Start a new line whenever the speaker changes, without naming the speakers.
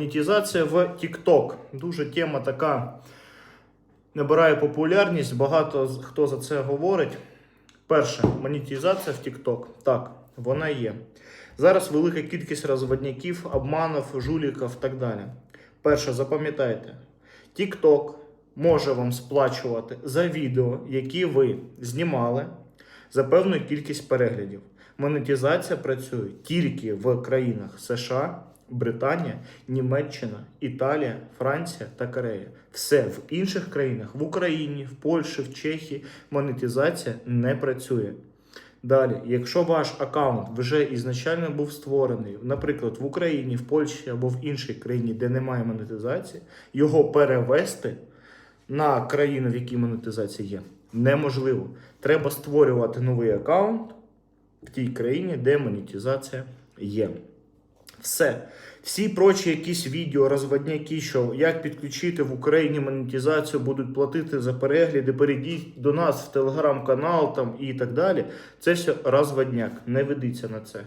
Монетизація в TikTok. Дуже тема така набирає популярність. Багато хто за це говорить. Перше, монетизація в TikTok. Так, вона є. Зараз велика кількість розводників, обманів, жуліків і так далі. Перше, запам'ятайте, TikTok може вам сплачувати за відео, які ви знімали за певну кількість переглядів. Монетизація працює тільки в країнах США, Британія, Німеччина, Італія, Франція та Корея. Все в інших країнах, в Україні, в Польщі, в Чехії монетизація не працює. Далі, якщо ваш аккаунт вже ізначально був створений, наприклад, в Україні, в Польщі або в іншій країні, де немає монетизації, його перевести на країну, в якій монетизація є, неможливо. Треба створювати новий аккаунт в тій країні, де монетизація є. Все. Всі прочі якісь відео, розводняки, що як підключити в Україні монетизацію, будуть платити за перегляди, перейдіть до нас в телеграм-канал там і так далі. Це все розводняк. Не ведіться на це.